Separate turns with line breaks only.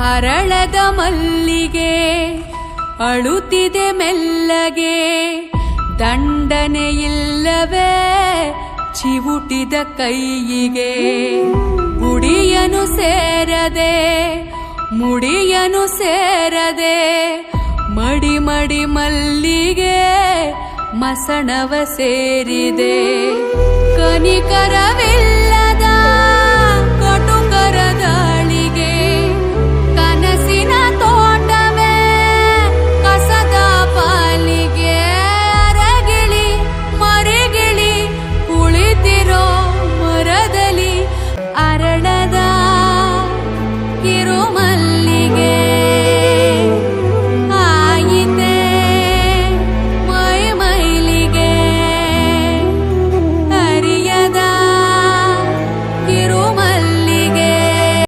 ಅರಳದ ಮಲ್ಲಿಗೆ, ಅಳುತ್ತಿದೆ ಮೆಲ್ಲಗೆ. ದಂಡನೆ ಇಲ್ಲವೇ ಚಿವುಟಿದ ಕೈಯಿಗೆ. ಗುಡಿಯನು ಸೇರದೆ, ಮುಡಿಯನು ಸೇರದೆ ಮಡಿ ಮಡಿ ಮಲ್ಲಿಗೆ ಮಸಣವ ಸೇರಿದೆ. ಕನಿಕರ